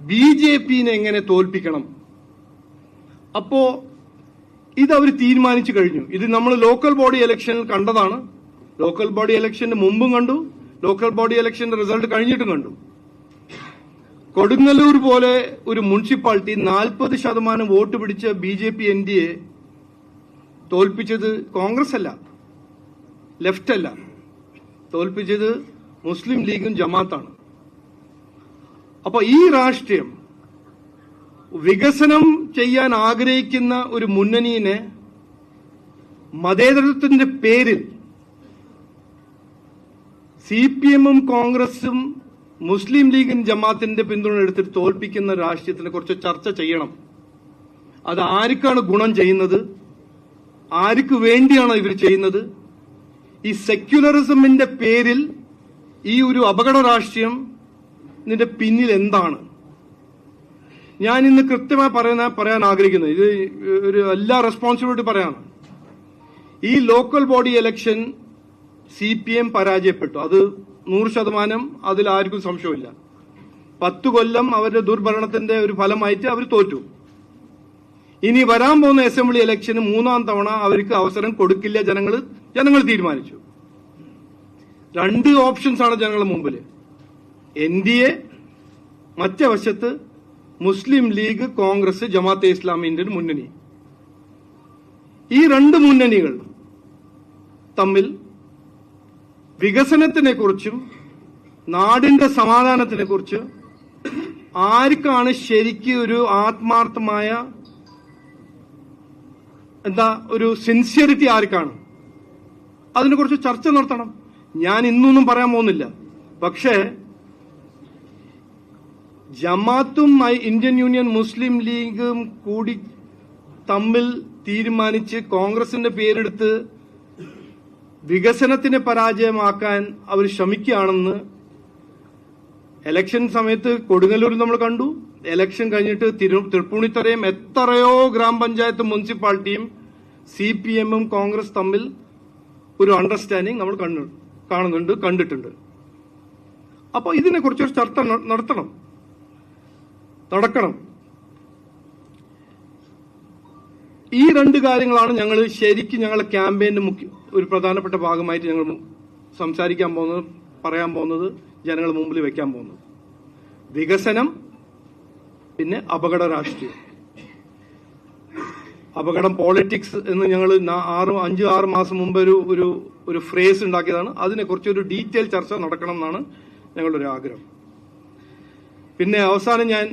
B J പിനെ എങ്ങനെ തോൽപ്പിക്കണം? അപ്പോ ഇത് അവർ തീരുമാനിച്ചു കഴിഞ്ഞു. ഇത് നമ്മൾ ലോക്കൽ ബോഡി ഇലക്ഷനിൽ കണ്ടതാണ്. ലോക്കൽ ബോഡി ഇലക്ഷൻ മുമ്പും കണ്ടു. ലോക്കൽ ബോഡി ഇലക്ഷന്റെ റിസൾട്ട് കഴിഞ്ഞിട്ടും കണ്ടു. കൊടുങ്ങല്ലൂർ പോലെ ഒരു മുനിസിപ്പാലിറ്റി നാൽപ്പത് ശതമാനം വോട്ട് പിടിച്ച B J P N D A തോൽപ്പിച്ചത് കോൺഗ്രസ് അല്ല ലെഫ്റ്റ് അല്ല തോൽപ്പിച്ചത് മുസ്ലിം ലീഗും ജമാത്താണ് അപ്പൊ ഈ രാഷ്ട്രീയം വികസനം ചെയ്യാൻ ആഗ്രഹിക്കുന്ന ഒരു മുന്നണിയെ മതേതരത്വത്തിന്റെ പേരിൽ സി പി എമ്മും കോൺഗ്രസും മുസ്ലിം ലീഗും ജമാത്തിന്റെ പിന്തുണ എടുത്തിട്ട് തോൽപ്പിക്കുന്ന രാഷ്ട്രീയത്തിനെ കുറിച്ച് ചർച്ച ചെയ്യണം. അത് ആർക്കാണ് ഗുണം ചെയ്യുന്നത്? ആർക്ക് വേണ്ടിയാണോ ഇവർ ചെയ്യുന്നത്? ഈ സെക്യുലറിസമിന്റെ പേരിൽ ഈ ഒരു അപകട രാഷ്ട്രീയം ഇതിന്റെ പിന്നിൽ എന്താണ്? ഞാൻ ഇന്ന് കൃത്യമായി പറയുന്ന പറയാൻ ആഗ്രഹിക്കുന്നത് ഇത് ഒരു എല്ലാ റെസ്പോൺസിബിലിറ്റി പറയാണ്. ഈ local body election C P M പരാജയപ്പെട്ടു. അത് നൂറ് ശതമാനം അതിൽ ആർക്കും സംശയമില്ല പത്ത് കൊല്ലം അവരുടെ ദുർഭരണത്തിന്റെ ഒരു ഫലമായിട്ട് അവർ തോറ്റു. ഇനി വരാൻ പോകുന്ന അസംബ്ലി ഇലക്ഷന് മൂന്നാം തവണ അവർക്ക് അവസരം കൊടുക്കില്ല ജനങ്ങൾ ജനങ്ങൾ തീരുമാനിച്ചു. രണ്ട് ഓപ്ഷൻസ് ആണ് ജനങ്ങളുടെ മുമ്പിൽ എൻ ഡി എ മറ്റേ വശത്ത് മുസ്ലിം ലീഗ് കോൺഗ്രസ് ജമാഅത്തെ ഇസ്ലാമിന്റെ ഒരു മുന്നണി. ഈ രണ്ട് മുന്നണികൾ തമ്മിൽ വികസനത്തിനെ കുറിച്ചും നാടിന്റെ സമാധാനത്തിനെ കുറിച്ച് ആർക്കാണ് ശരിക്കും ഒരു ആത്മാർത്ഥമായ എന്താ ഒരു സിൻസിയറിറ്റി ആർക്കാണ്? അതിനെക്കുറിച്ച് ചർച്ച നടത്തണം. ഞാൻ ഇന്നൊന്നും പറയാൻ പോകുന്നില്ല. പക്ഷേ ജമാത്തും ഇന്ത്യൻ യൂണിയൻ മുസ്ലിം ലീഗും കൂടി തമ്മിൽ തീരുമാനിച്ച് കോൺഗ്രസിന്റെ പേരെടുത്ത് വികസനത്തിനെ പരാജയമാക്കാൻ അവർ ശ്രമിക്കുകയാണെന്ന് എലക്ഷൻ സമയത്ത് കൊടുങ്ങല്ലൂരിൽ നമ്മൾ കണ്ടു. എലക്ഷൻ കഴിഞ്ഞിട്ട് തൃപ്പൂണിത്തറയും എത്രയോ ഗ്രാമപഞ്ചായത്ത് മുനിസിപ്പാലിറ്റിയും സി പി എമ്മും കോൺഗ്രസ് തമ്മിൽ ഒരു അണ്ടർസ്റ്റാൻഡിങ് നമ്മൾ കാണുന്നുണ്ട് കണ്ടിട്ടുണ്ട്. അപ്പോൾ ഇതിനെക്കുറിച്ചൊരു ചർച്ച നടത്തണം. നടക്കണം ഈ രണ്ട് കാര്യങ്ങളാണ് ഞങ്ങൾ ശരിക്കും ഞങ്ങളുടെ ക്യാമ്പയിന്റെ മുഖ്യ ഒരു പ്രധാനപ്പെട്ട ഭാഗമായിട്ട് ഞങ്ങൾ സംസാരിക്കാൻ പോകുന്നത് പറയാൻ പോകുന്നത് ജനങ്ങൾ മുമ്പിൽ വെക്കാൻ പോകുന്നത്. വികസനം പിന്നെ അപകട രാഷ്ട്രീയം. അപകടം പോളിറ്റിക്സ് എന്ന് ഞങ്ങൾ ആറ് അഞ്ച് ആറ് മാസം മുമ്പ് ഒരു ഒരു ഒരു ഫ്രേസ് ഉണ്ടാക്കിയതാണ്. അതിനെ കുറച്ചൊരു ഡീറ്റെയിൽ ചർച്ച നടക്കണം എന്നാണ് ഞങ്ങളുടെ ഒരു ആഗ്രഹം. പിന്നെ അവസാനം ഞാൻ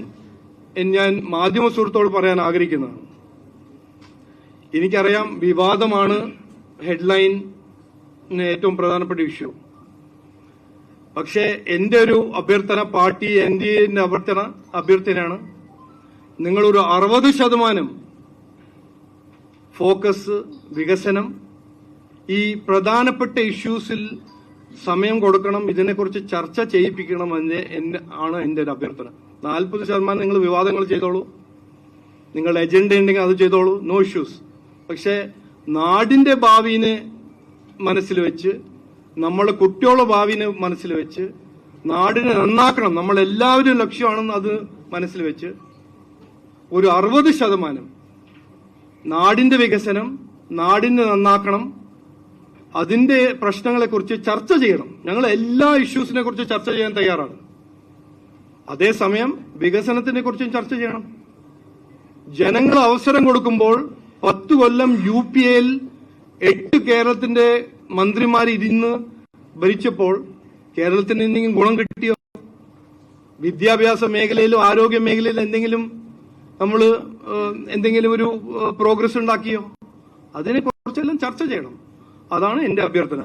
ഞാൻ മാധ്യമ സുഹൃത്തോട് പറയാൻ ആഗ്രഹിക്കുന്നതാണ്. എനിക്കറിയാം വിവാദമാണ് ഹെഡ്ലൈൻ ഏറ്റവും പ്രധാനപ്പെട്ട ഇഷ്യൂ പക്ഷേ എന്റെ ഒരു അഭ്യർത്ഥന പാർട്ടി എൻ ഡി എന്റെ അഭ്യർത്ഥന അഭ്യർത്ഥനയാണ്. നിങ്ങളൊരു അറുപത് ശതമാനം ഫോക്കസ് വികസനം ഈ പ്രധാനപ്പെട്ട ഇഷ്യൂസിൽ സമയം കൊടുക്കണം ഇതിനെക്കുറിച്ച് ചർച്ച ചെയ്യിപ്പിക്കണം എന്ന് ആണ് എന്റെ ഒരു അഭ്യർത്ഥന. നാൽപ്പത് ശതമാനം നിങ്ങൾ വിവാദങ്ങൾ ചെയ്തോളൂ. നിങ്ങളുടെ എജൻഡ ഉണ്ടെങ്കിൽ അത് ചെയ്തോളൂ. നോ ഇഷ്യൂസ് പക്ഷേ നാടിന്റെ ഭാവിനെ മനസ്സിൽ വെച്ച് നമ്മളെ കുട്ടികളുടെ ഭാവിനെ മനസ്സിൽ വെച്ച് നാടിനെ നന്നാക്കണം. നമ്മളെല്ലാവരും ലക്ഷ്യമാണെന്ന് അത് മനസ്സിൽ വെച്ച് ഒരു അറുപത് ശതമാനം നാടിന്റെ വികസനം നാടിനെ നന്നാക്കണം. അതിന്റെ പ്രശ്നങ്ങളെക്കുറിച്ച് ചർച്ച ചെയ്യണം. ഞങ്ങൾ എല്ലാ ഇഷ്യൂസിനെ കുറിച്ച് ചർച്ച ചെയ്യാൻ തയ്യാറാണ്. അതേസമയം വികസനത്തിനെ കുറിച്ചും ചർച്ച ചെയ്യണം. ജനങ്ങൾ അവസരം കൊടുക്കുമ്പോൾ പത്ത് കൊല്ലം യു പി എയിൽ എട്ട് കേരളത്തിന്റെ മന്ത്രിമാർ ഇരുന്ന് ഭരിച്ചപ്പോൾ കേരളത്തിന് എന്തെങ്കിലും ഗുണം കിട്ടിയോ? വിദ്യാഭ്യാസ മേഖലയിലും ആരോഗ്യ മേഖലയിലും എന്തെങ്കിലും നമ്മൾ എന്തെങ്കിലും ഒരു പ്രോഗ്രസ് ഉണ്ടാക്കിയോ? അതിനെ കുറിച്ചെല്ലാം ചർച്ച ചെയ്യണം. അതാണ് എന്റെ അഭ്യർത്ഥന.